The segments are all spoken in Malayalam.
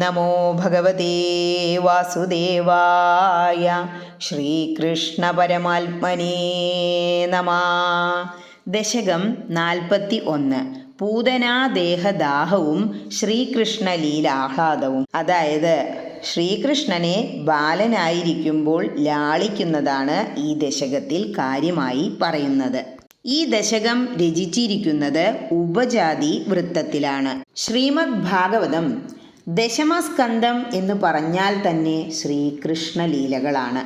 നമോ ഭഗവതേ വാസുദേവായ ശ്രീകൃഷ്ണ പരമാത്മനേ നമ ദശകം നാൽപ്പത്തി ഒന്ന് പൂതനാദേഹദാഹവും ശ്രീകൃഷ്ണ ലീലാഹ്ലാദവും അതായത് ശ്രീകൃഷ്ണനെ ബാലനായിരിക്കുമ്പോൾ ലാളിക്കുന്നതാണ് ഈ ദശകത്തിൽ കാര്യമായി പറയുന്നത്. ഈ ദശകം രചിച്ചിരിക്കുന്നത് ഉപജാതി വൃത്തത്തിലാണ്. ശ്രീമദ് ഭാഗവതം ദശമസ്കന്ധം എന്ന് പറഞ്ഞാൽ തന്നെ ശ്രീകൃഷ്ണലീലകളാണ്.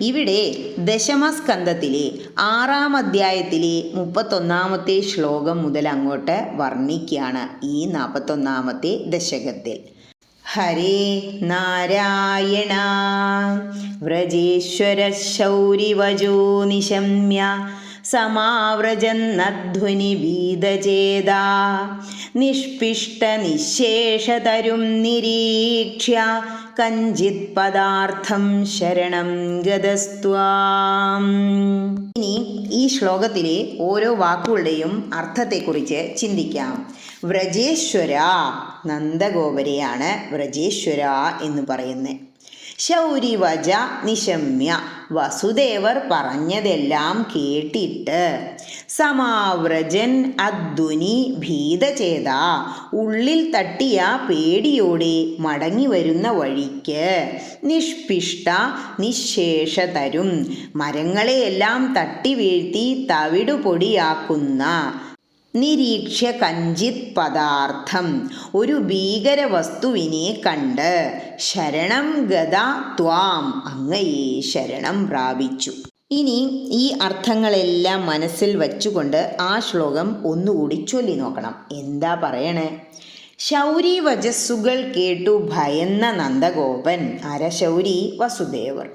ഇവിടെ ദശമസ്കന്ധത്തിലെ ആറാം അധ്യായത്തിലെ മുപ്പത്തൊന്നാമത്തെ ശ്ലോകം മുതൽ അങ്ങോട്ട് വർണിക്കുകയാണ് ഈ നാൽപ്പത്തൊന്നാമത്തെ ദശകത്തിൽ. ഹരേ നാരായണ വ്രജേശ്വര ശൗരിവജോ നിശമ്യ സമാവ്രജന്നധ്വനി വീതചേത നിഷ്പിഷ്ട നിശേഷതരും നിരീക്ഷ്യ കഞ്ചിത് പദാർത്ഥം ശരണം ഗതസ്ത്വാം. ഇനി ഈ ശ്ലോകത്തിലെ ഓരോ വാക്കുകളുടെയും അർത്ഥത്തെക്കുറിച്ച് ചിന്തിക്കാം. വ്രജേശ്വര നന്ദഗോപരെയാണ് വ്രജേശ്വര എന്ന് പറയുന്നത്. ശൗരിവജ നിശമ്യ. വസുദേവർ പറഞ്ഞതെല്ലാം കേട്ടിട്ട് സമാവ്രജൻ അദ്ദുനി ഭീതചേത. ഉള്ളിൽ തട്ടിയ പേടിയോടെ മടങ്ങി വരുന്ന വഴിക്ക് നിഷ്പിഷ്ട നിശേഷതരും മരങ്ങളെയെല്ലാം തട്ടി വീഴ്ത്തി തവിടുപൊടിയാക്കുന്ന നിരീക്ഷ്യ കഞ്ചിത് പദാർത്ഥം. ഒരു ഭീകര വസ്തുവിനെ കണ്ട് ശരണം ഗത ത്വാം. അങ്ങയെ ശരണം പ്രാപിച്ചു. ഇനി ഈ അർത്ഥങ്ങളെല്ലാം മനസ്സിൽ വച്ചുകൊണ്ട് ആ ശ്ലോകം ഒന്നുകൂടി ചൊല്ലി നോക്കണം. എന്താ പറയണേ? ശൗരി വജസ്സുകൾ കേട്ടു ഭയന്ന നന്ദഗോപൻ. അരശൗരി വസുദേവർ.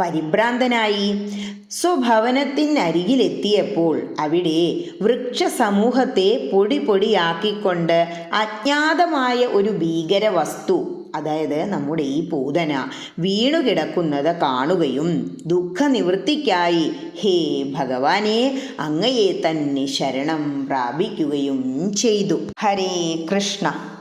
പരിഭ്രാന്തനായി സ്വഭവനത്തിനരികിലെത്തിയപ്പോൾ അവിടെ വൃക്ഷസമൂഹത്തെ പൊടി പൊടിയാക്കിക്കൊണ്ട് അജ്ഞാതമായ ഒരു ഭീകര വസ്തു അതായത് നമ്മുടെ ഈ പൂതന വീണുകിടക്കുന്നത് കാണുകയും ദുഃഖനിവൃത്തിക്കായി ഹേ ഭഗവാനെ അങ്ങയെ തന്നെ ശരണം പ്രാപിക്കുകയും ചെയ്തു. ഹരേ കൃഷ്ണ.